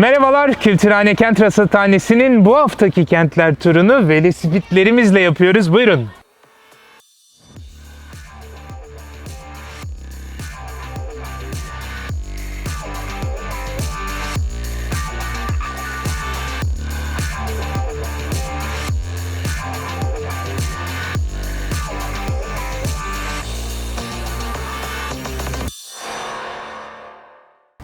Merhabalar, Kültürhane Kent Rasathanesi'nin bu haftaki kentler turunu velosipitlerimizle yapıyoruz. Buyurun.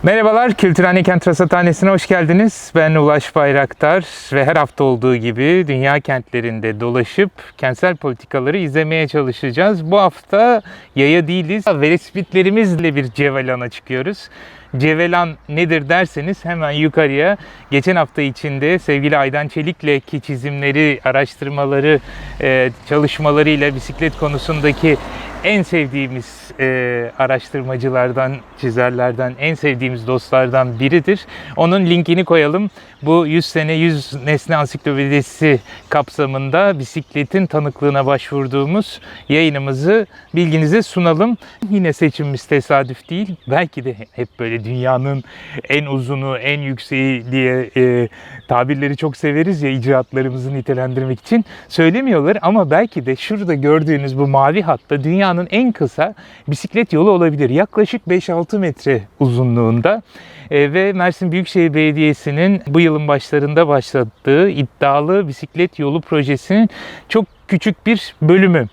Merhabalar, Kültürhane Kent Rasathanesi'ne hoş geldiniz. Ben Ulaş Bayraktar ve her hafta olduğu gibi dünya kentlerinde dolaşıp kentsel politikaları izlemeye çalışacağız. Bu hafta yaya değiliz, velosipitlerimizle bir Cevelan'a çıkıyoruz. Cevelan nedir derseniz hemen yukarıya geçen hafta içinde sevgili Aydan Çelik'le ki çizimleri, araştırmaları, e, çalışmalarıyla bisiklet konusundaki en sevdiğimiz e, araştırmacılardan, çizerlerden, en sevdiğimiz dostlardan biridir. Onun linkini koyalım. Bu 100 sene 100 nesne ansiklopedisi kapsamında bisikletin tanıklığına başvurduğumuz yayınımızı bilginize sunalım. Yine seçimimiz tesadüf değil. Belki de hep böyle dünyanın en uzunu, en yükseği diye e, tabirleri çok severiz ya icraatlarımızı nitelendirmek için söylemiyorlar ama belki de şurada gördüğünüz bu mavi hatta dünyanın en kısa bisiklet yolu olabilir. Yaklaşık 5-6 metre uzunluğunda E, ve Mersin Büyükşehir Belediyesi'nin bu yılın başlarında başlattığı iddialı bisiklet yolu projesinin çok küçük bir bölümü.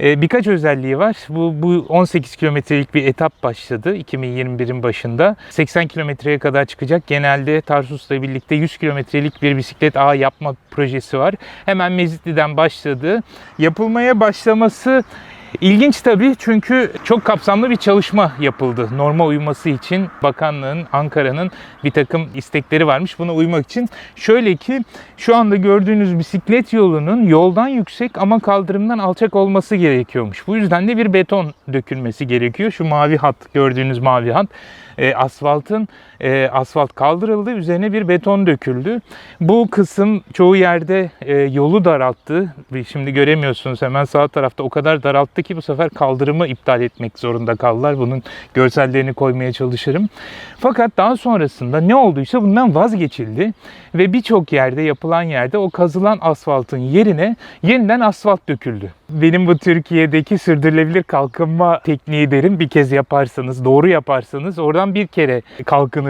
E, Birkaç özelliği var. Bu, bu 18 kilometrelik bir etap başladı 2021'in başında. 80 kilometreye kadar çıkacak. Genelde Tarsus'la birlikte 100 kilometrelik bir bisiklet ağı yapma projesi var. Hemen Mezitli'den başladı. Yapılmaya başlaması İlginç tabii çünkü çok kapsamlı bir çalışma yapıldı. Norma uyması için bakanlığın, Ankara'nın bir takım istekleri varmış buna uymak için. Şöyle ki şu anda gördüğünüz bisiklet yolunun yoldan yüksek ama kaldırımdan alçak olması gerekiyormuş. Bu yüzden de bir beton dökülmesi gerekiyor. Şu mavi hat gördüğünüz mavi hat e, asfaltın e, asfalt kaldırıldı üzerine bir beton döküldü. Bu kısım çoğu yerde e, yolu daralttı. Şimdi göremiyorsunuz hemen sağ tarafta o kadar daralttı ki bu sefer kaldırımı iptal etmek zorunda kaldılar. Bunun görsellerini koymaya çalışırım. Fakat daha sonrasında ne olduysa bundan vazgeçildi ve birçok yerde yapılan yerde o kazılan asfaltın yerine yeniden asfalt döküldü. Benim bu Türkiye'deki sürdürülebilir kalkınma tekniği derim. Bir kez yaparsanız, doğru yaparsanız oradan bir kere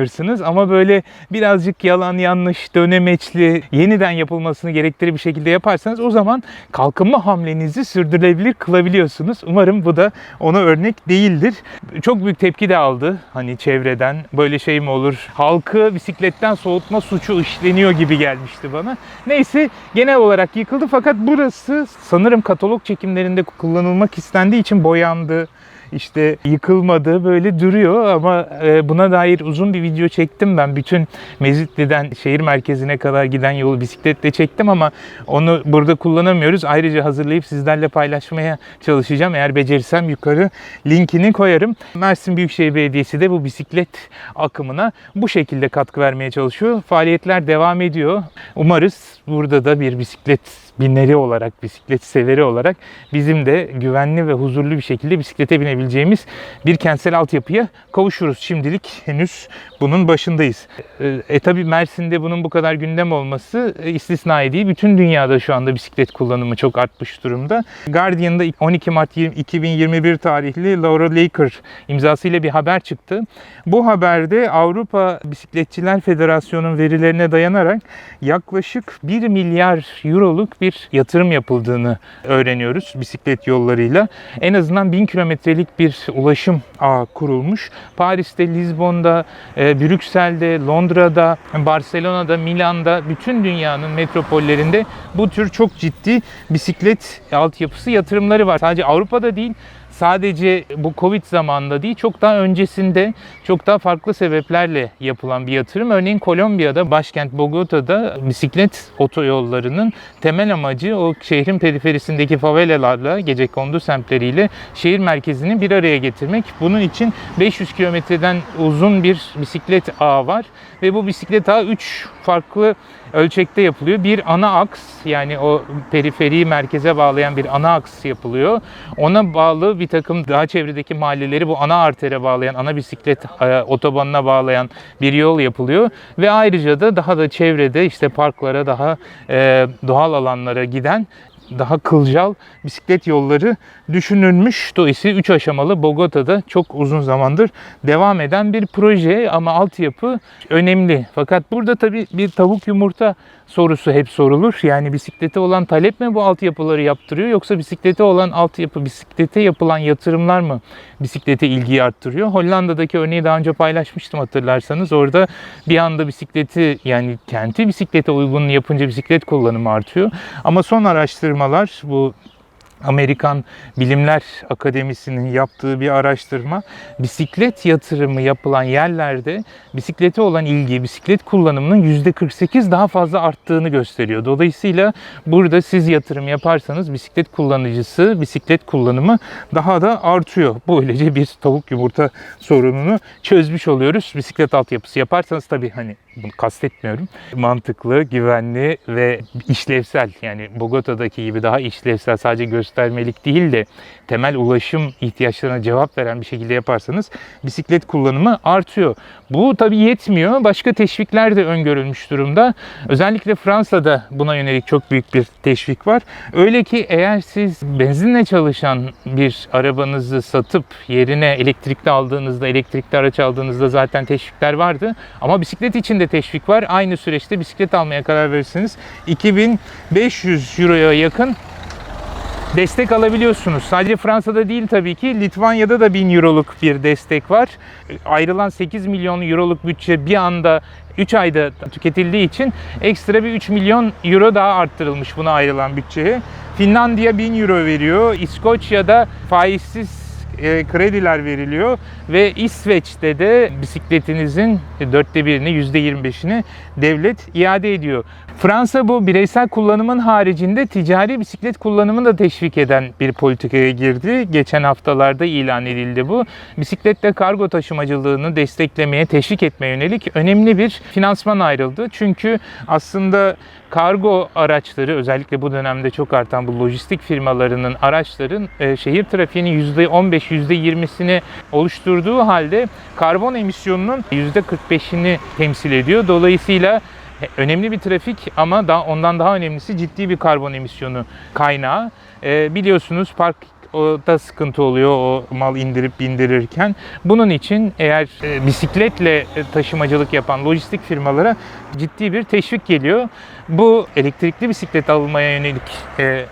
kalkınırsınız. Ama böyle birazcık yalan yanlış, dönemeçli, yeniden yapılmasını gerektirir bir şekilde yaparsanız o zaman kalkınma hamlenizi sürdürülebilir kılabiliyorsunuz. Umarım bu da ona örnek değildir. Çok büyük tepki de aldı hani çevreden. Böyle şey mi olur? Halkı bisikletten soğutma suçu işleniyor gibi gelmişti bana. Neyse genel olarak yıkıldı fakat burası sanırım katalog çekimlerinde kullanılmak istendiği için boyandı işte yıkılmadı böyle duruyor ama e, buna dair uzun bir video çektim ben. Bütün Mezitli'den şehir merkezine kadar giden yolu bisikletle çektim ama onu burada kullanamıyoruz. Ayrıca hazırlayıp sizlerle paylaşmaya çalışacağım. Eğer becerirsem yukarı linkini koyarım. Mersin Büyükşehir Belediyesi de bu bisiklet akımına bu şekilde katkı vermeye çalışıyor. Faaliyetler devam ediyor. Umarız burada da bir bisiklet binleri olarak, bisiklet severi olarak bizim de güvenli ve huzurlu bir şekilde bisiklete binebileceğimiz bir kentsel altyapıya kavuşuruz. Şimdilik henüz bunun başındayız. E, e tabi Mersin'de bunun bu kadar gündem olması e, istisnai değil. Bütün dünyada şu anda bisiklet kullanımı çok artmış durumda. Guardian'da 12 Mart 2021 tarihli Laura Laker imzasıyla bir haber çıktı. Bu haberde Avrupa Bisikletçiler Federasyonu'nun verilerine dayanarak yaklaşık 1 milyar euroluk bir yatırım yapıldığını öğreniyoruz bisiklet yollarıyla. En azından 1000 kilometrelik bir ulaşım ağı kurulmuş. Paris'te, Lizbon'da, e, Brüksel'de, Londra'da, Barcelona'da, Milan'da bütün dünyanın metropollerinde bu tür çok ciddi bisiklet altyapısı yatırımları var. Sadece Avrupa'da değil, sadece bu Covid zamanında değil çok daha öncesinde çok daha farklı sebeplerle yapılan bir yatırım. Örneğin Kolombiya'da başkent Bogota'da bisiklet otoyollarının temel amacı o şehrin periferisindeki favelalarla gece kondu semtleriyle şehir merkezini bir araya getirmek. Bunun için 500 kilometreden uzun bir bisiklet ağı var ve bu bisiklet ağı 3 farklı ölçekte yapılıyor. Bir ana aks yani o periferiyi merkeze bağlayan bir ana aks yapılıyor. Ona bağlı bir takım daha çevredeki mahalleleri bu ana artere bağlayan, ana bisiklet e, otobanına bağlayan bir yol yapılıyor. Ve ayrıca da daha da çevrede işte parklara, daha e, doğal alanlara giden daha kılcal bisiklet yolları düşünülmüş. Dolayısıyla 3 aşamalı Bogota'da çok uzun zamandır devam eden bir proje ama altyapı önemli. Fakat burada tabii bir tavuk yumurta sorusu hep sorulur. Yani bisiklete olan talep mi bu altyapıları yaptırıyor yoksa bisiklete olan altyapı, bisiklete yapılan yatırımlar mı bisiklete ilgiyi arttırıyor? Hollanda'daki örneği daha önce paylaşmıştım hatırlarsanız. Orada bir anda bisikleti yani kenti bisiklete uygun yapınca bisiklet kullanımı artıyor. Ama son araştırmalar bu Amerikan Bilimler Akademisi'nin yaptığı bir araştırma bisiklet yatırımı yapılan yerlerde bisiklete olan ilgi, bisiklet kullanımının %48 daha fazla arttığını gösteriyor. Dolayısıyla burada siz yatırım yaparsanız bisiklet kullanıcısı, bisiklet kullanımı daha da artıyor. Böylece bir tavuk yumurta sorununu çözmüş oluyoruz. Bisiklet altyapısı yaparsanız tabii hani bunu kastetmiyorum. Mantıklı, güvenli ve işlevsel yani Bogota'daki gibi daha işlevsel sadece göstermelik değil de temel ulaşım ihtiyaçlarına cevap veren bir şekilde yaparsanız bisiklet kullanımı artıyor. Bu tabii yetmiyor. Başka teşvikler de öngörülmüş durumda. Özellikle Fransa'da buna yönelik çok büyük bir teşvik var. Öyle ki eğer siz benzinle çalışan bir arabanızı satıp yerine elektrikli aldığınızda, elektrikli araç aldığınızda zaten teşvikler vardı. Ama bisiklet için de teşvik var. Aynı süreçte bisiklet almaya karar verirseniz 2500 euroya yakın destek alabiliyorsunuz. Sadece Fransa'da değil tabii ki Litvanya'da da 1000 euroluk bir destek var. Ayrılan 8 milyon euroluk bütçe bir anda 3 ayda tüketildiği için ekstra bir 3 milyon euro daha arttırılmış buna ayrılan bütçeye. Finlandiya 1000 euro veriyor. İskoçya'da faizsiz e, krediler veriliyor ve İsveç'te de bisikletinizin dörtte birini yüzde 25'ini devlet iade ediyor. Fransa bu bireysel kullanımın haricinde ticari bisiklet kullanımını da teşvik eden bir politikaya girdi. Geçen haftalarda ilan edildi bu. Bisikletle kargo taşımacılığını desteklemeye, teşvik etmeye yönelik önemli bir finansman ayrıldı. Çünkü aslında kargo araçları özellikle bu dönemde çok artan bu lojistik firmalarının araçların e, şehir trafiğinin %15 %20'sini oluşturduğu halde karbon emisyonunun %45'ini temsil ediyor. Dolayısıyla önemli bir trafik ama daha ondan daha önemlisi ciddi bir karbon emisyonu kaynağı. E, biliyorsunuz park o da sıkıntı oluyor o mal indirip bindirirken. Bunun için eğer e, bisikletle e, taşımacılık yapan lojistik firmalara ciddi bir teşvik geliyor. Bu elektrikli bisiklet almaya yönelik e, e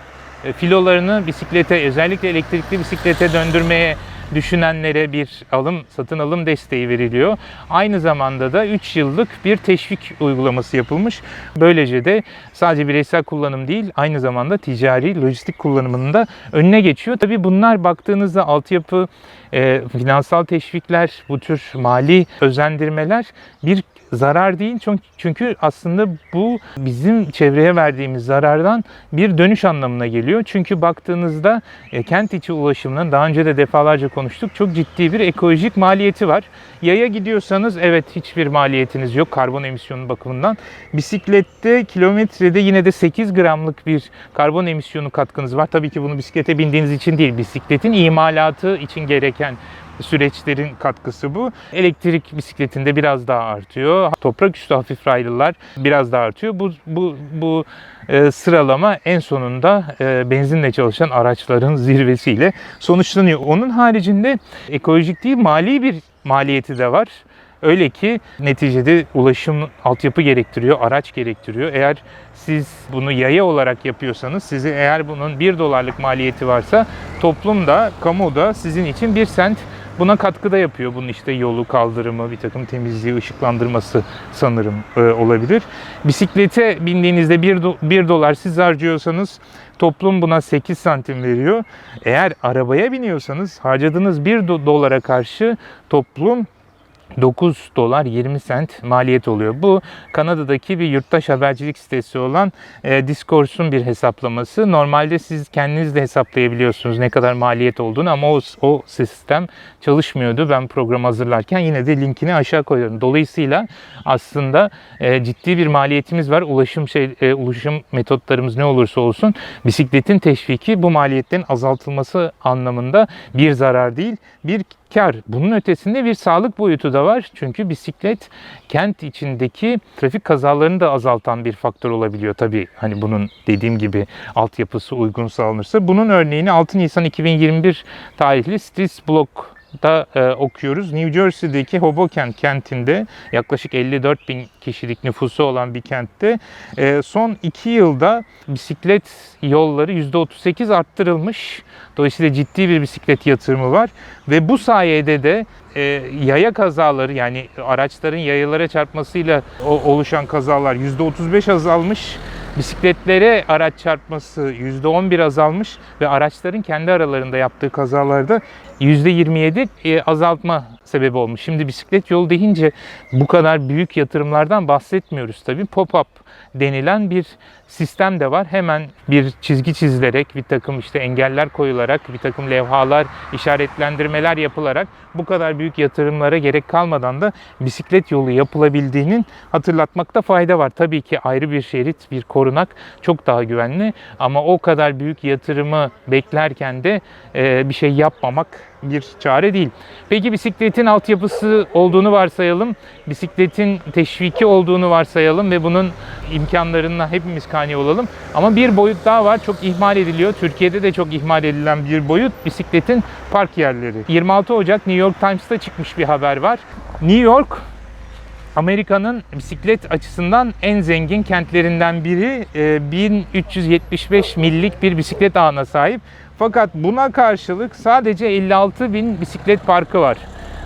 filolarını bisiklete özellikle elektrikli bisiklete döndürmeye düşünenlere bir alım, satın alım desteği veriliyor. Aynı zamanda da 3 yıllık bir teşvik uygulaması yapılmış. Böylece de sadece bireysel kullanım değil, aynı zamanda ticari, lojistik kullanımının da önüne geçiyor. Tabii bunlar baktığınızda altyapı, e, finansal teşvikler, bu tür mali özendirmeler bir zarar değil çünkü aslında bu bizim çevreye verdiğimiz zarardan bir dönüş anlamına geliyor. Çünkü baktığınızda e, kent içi ulaşımının daha önce de defalarca konuştuk çok ciddi bir ekolojik maliyeti var. Yaya gidiyorsanız evet hiçbir maliyetiniz yok karbon emisyonu bakımından. Bisiklette kilometrede yine de 8 gramlık bir karbon emisyonu katkınız var. Tabii ki bunu bisiklete bindiğiniz için değil bisikletin imalatı için gereken süreçlerin katkısı bu. Elektrik bisikletinde biraz daha artıyor. Toprak üstü hafif raylılar biraz daha artıyor. Bu bu bu e, sıralama en sonunda e, benzinle çalışan araçların zirvesiyle sonuçlanıyor. Onun haricinde ekolojik değil mali bir maliyeti de var. Öyle ki neticede ulaşım altyapı gerektiriyor, araç gerektiriyor. Eğer siz bunu yaya olarak yapıyorsanız, size eğer bunun 1 dolarlık maliyeti varsa toplum da, kamu da sizin için 1 sent Buna katkıda yapıyor. Bunun işte yolu, kaldırımı, bir takım temizliği, ışıklandırması sanırım e, olabilir. Bisiklete bindiğinizde 1, do, 1 dolar siz harcıyorsanız toplum buna 8 santim veriyor. Eğer arabaya biniyorsanız harcadığınız 1 dolara karşı toplum 9 dolar 20 sent maliyet oluyor. Bu Kanada'daki bir yurttaş habercilik sitesi olan e, Discours'un bir hesaplaması. Normalde siz kendiniz de hesaplayabiliyorsunuz ne kadar maliyet olduğunu ama o, o sistem çalışmıyordu. Ben programı hazırlarken yine de linkini aşağı koyuyorum. Dolayısıyla aslında e, ciddi bir maliyetimiz var. Ulaşım şey e, ulaşım metotlarımız ne olursa olsun bisikletin teşviki bu maliyetten azaltılması anlamında bir zarar değil, bir kar. Bunun ötesinde bir sağlık boyutu da var. Çünkü bisiklet kent içindeki trafik kazalarını da azaltan bir faktör olabiliyor. Tabii hani bunun dediğim gibi altyapısı uygun sağlanırsa. Bunun örneğini 6 Nisan 2021 tarihli Streets Block da e, okuyoruz. New Jersey'deki Hoboken kentinde yaklaşık 54 bin kişilik nüfusu olan bir kentte e, son 2 yılda bisiklet yolları %38 arttırılmış. Dolayısıyla ciddi bir bisiklet yatırımı var ve bu sayede de e, yaya kazaları yani araçların yayalara çarpmasıyla oluşan kazalar %35 azalmış. Bisikletlere araç çarpması %11 azalmış ve araçların kendi aralarında yaptığı kazalarda %27 e, azaltma sebebi olmuş. Şimdi bisiklet yolu deyince bu kadar büyük yatırımlardan bahsetmiyoruz tabii. Pop-up denilen bir sistem de var. Hemen bir çizgi çizilerek, bir takım işte engeller koyularak, bir takım levhalar, işaretlendirmeler yapılarak bu kadar büyük yatırımlara gerek kalmadan da bisiklet yolu yapılabildiğinin hatırlatmakta fayda var. Tabii ki ayrı bir şerit, bir korunak çok daha güvenli ama o kadar büyük yatırımı beklerken de bir şey yapmamak bir çare değil. Peki bisikletin altyapısı olduğunu varsayalım. Bisikletin teşviki olduğunu varsayalım ve bunun imkanlarına hepimiz kani olalım. Ama bir boyut daha var. Çok ihmal ediliyor. Türkiye'de de çok ihmal edilen bir boyut bisikletin park yerleri. 26 Ocak New York Times'ta çıkmış bir haber var. New York Amerika'nın bisiklet açısından en zengin kentlerinden biri. Ee, 1375 millik bir bisiklet ağına sahip. Fakat buna karşılık sadece 56 bin bisiklet parkı var.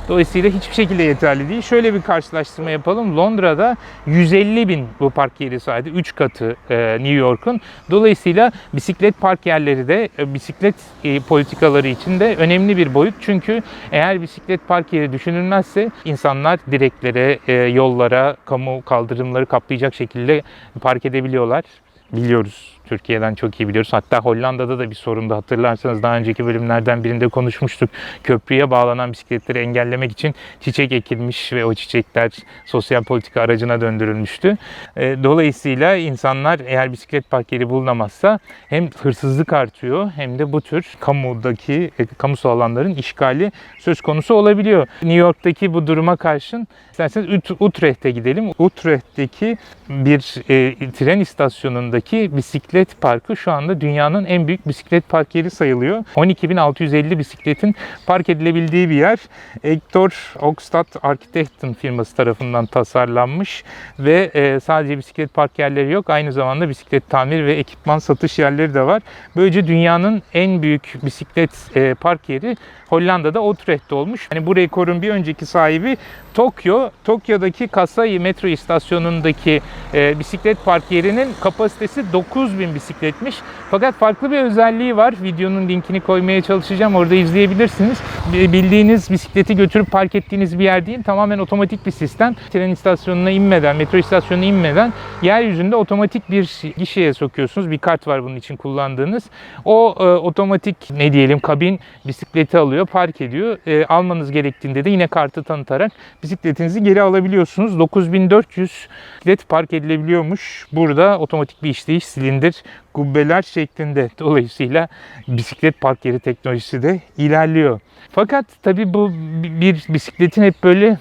Dolayısıyla hiçbir şekilde yeterli değil. Şöyle bir karşılaştırma yapalım. Londra'da 150 bin bu park yeri sayede 3 katı e, New York'un. Dolayısıyla bisiklet park yerleri de e, bisiklet e, politikaları için de önemli bir boyut. Çünkü eğer bisiklet park yeri düşünülmezse insanlar direklere, yollara, kamu kaldırımları kaplayacak şekilde park edebiliyorlar. Biliyoruz. Türkiye'den çok iyi biliyoruz. Hatta Hollanda'da da bir sorundu. Hatırlarsanız daha önceki bölümlerden birinde konuşmuştuk. Köprüye bağlanan bisikletleri engellemek için çiçek ekilmiş ve o çiçekler sosyal politika aracına döndürülmüştü. E, Dolayısıyla insanlar eğer bisiklet park yeri bulunamazsa hem hırsızlık artıyor hem de bu tür kamudaki, e, kamusal alanların işgali söz konusu olabiliyor. New York'taki bu duruma karşın isterseniz Ut- Utrecht'e gidelim. Utrecht'teki bir e, tren istasyonundaki bisiklet parkı şu anda dünyanın en büyük bisiklet park yeri sayılıyor. 12.650 bisikletin park edilebildiği bir yer. Hector Oxtat Architecten firması tarafından tasarlanmış ve e, sadece bisiklet park yerleri yok. Aynı zamanda bisiklet tamir ve ekipman satış yerleri de var. Böylece dünyanın en büyük bisiklet e, park yeri Hollanda'da Utrecht'te olmuş. Yani bu rekorun bir önceki sahibi Tokyo. Tokyo'daki Kasai metro istasyonundaki e, bisiklet park yerinin kapasitesi 9000 bisikletmiş. Fakat farklı bir özelliği var. Videonun linkini koymaya çalışacağım. Orada izleyebilirsiniz. Bi- Bildiğiniz bisikleti götürüp park ettiğiniz bir yer değil. Tamamen otomatik bir sistem. Tren istasyonuna inmeden, metro istasyonuna inmeden yeryüzünde otomatik bir gişeye sokuyorsunuz. Bir kart var bunun için kullandığınız. O e, otomatik ne diyelim kabin bisikleti alıyor, park ediyor. E, almanız gerektiğinde de yine kartı tanıtarak bisikletinizi geri alabiliyorsunuz. 9400 bisiklet park edilebiliyormuş. Burada otomatik bir işleyiş silindir kubbeler şeklinde. Dolayısıyla bisiklet park yeri teknolojisi de ilerliyor. Fakat tabii bu bir bisikletin hep böyle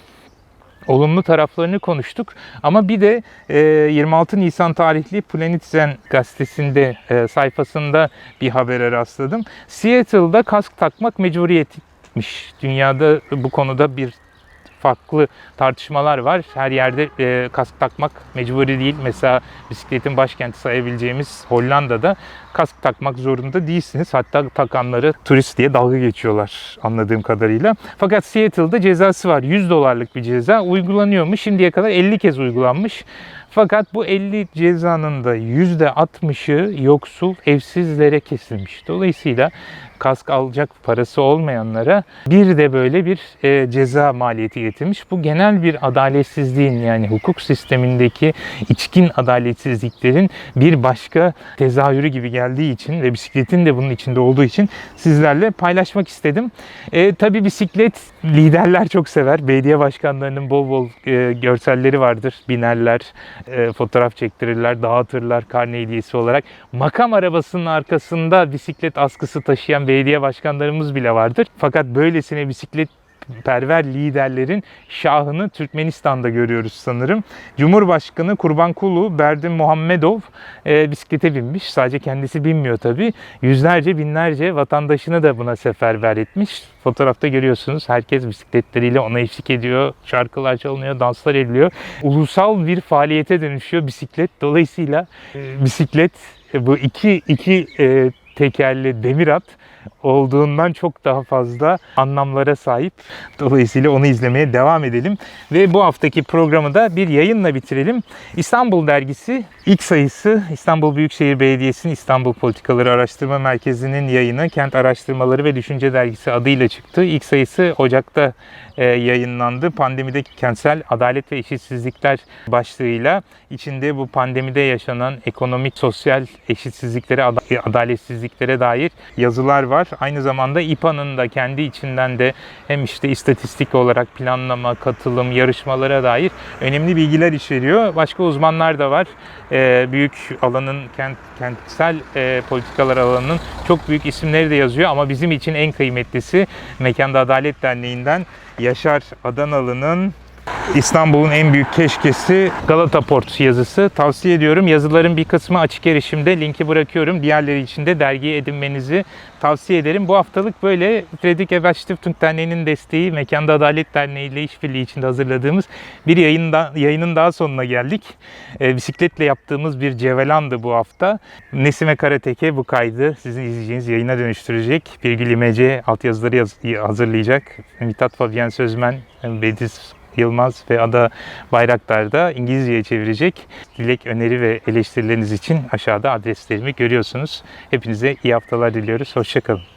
olumlu taraflarını konuştuk. Ama bir de e, 26 Nisan tarihli Planet Zen gazetesinde e, sayfasında bir habere rastladım. Seattle'da kask takmak mecburiyetmiş. Dünyada bu konuda bir farklı tartışmalar var. Her yerde e, kask takmak mecburi değil. Mesela bisikletin başkenti sayabileceğimiz Hollanda'da kask takmak zorunda değilsiniz. Hatta takanları turist diye dalga geçiyorlar anladığım kadarıyla. Fakat Seattle'da cezası var. 100 dolarlık bir ceza uygulanıyor mu? Şimdiye kadar 50 kez uygulanmış. Fakat bu 50 cezanın da %60'ı yoksul evsizlere kesilmiş. Dolayısıyla kask alacak parası olmayanlara bir de böyle bir e, ceza maliyeti getirmiş. Bu genel bir adaletsizliğin yani hukuk sistemindeki içkin adaletsizliklerin bir başka tezahürü gibi geldiği için ve bisikletin de bunun içinde olduğu için sizlerle paylaşmak istedim. E, tabii bisiklet liderler çok sever. Belediye başkanlarının bol bol e, görselleri vardır. Binerler, e, fotoğraf çektirirler, dağıtırlar karne hediyesi olarak. Makam arabasının arkasında bisiklet askısı taşıyan belediye başkanlarımız bile vardır. Fakat böylesine bisiklet perver liderlerin şahını Türkmenistan'da görüyoruz sanırım. Cumhurbaşkanı Kurbankulu Berdim Muhammedov e, bisiklete binmiş. Sadece kendisi binmiyor tabii. Yüzlerce binlerce vatandaşını da buna seferber etmiş. Fotoğrafta görüyorsunuz herkes bisikletleriyle ona eşlik ediyor. Şarkılar çalınıyor, danslar ediliyor. Ulusal bir faaliyete dönüşüyor bisiklet. Dolayısıyla e, bisiklet e, bu iki, iki e, tekerli demir at olduğundan çok daha fazla anlamlara sahip. Dolayısıyla onu izlemeye devam edelim. Ve bu haftaki programı da bir yayınla bitirelim. İstanbul Dergisi ilk sayısı İstanbul Büyükşehir Belediyesi'nin İstanbul Politikaları Araştırma Merkezi'nin yayını Kent Araştırmaları ve Düşünce Dergisi adıyla çıktı. İlk sayısı Ocak'ta yayınlandı. Pandemideki kentsel adalet ve eşitsizlikler başlığıyla içinde bu pandemide yaşanan ekonomik, sosyal eşitsizliklere, ad- adaletsizliklere dair yazılar var. Aynı zamanda İPA'nın da kendi içinden de hem işte istatistik olarak planlama, katılım, yarışmalara dair önemli bilgiler içeriyor. Başka uzmanlar da var. E, büyük alanın, kent, kentsel e, politikalar alanının çok büyük isimleri de yazıyor ama bizim için en kıymetlisi Mekanda Adalet Derneği'nden Yaşar Adanalı'nın İstanbul'un en büyük keşkesi Galata Port yazısı. Tavsiye ediyorum. Yazıların bir kısmı açık erişimde. Linki bırakıyorum. Diğerleri için de dergiye edinmenizi tavsiye ederim. Bu haftalık böyle Fredrik Ebert Stiftung Derneği'nin desteği Mekanda Adalet Derneği ile işbirliği içinde hazırladığımız bir yayında, yayının daha sonuna geldik. E, bisikletle yaptığımız bir cevelandı bu hafta. Nesime Karateke bu kaydı sizin izleyeceğiniz yayına dönüştürecek. Birgül İmece altyazıları yaz, hazırlayacak. Mithat Fabian Sözmen, Bediz Yılmaz ve Ada Bayraktar da İngilizceye çevirecek. Dilek, öneri ve eleştirileriniz için aşağıda adreslerimi görüyorsunuz. Hepinize iyi haftalar diliyoruz. Hoşçakalın.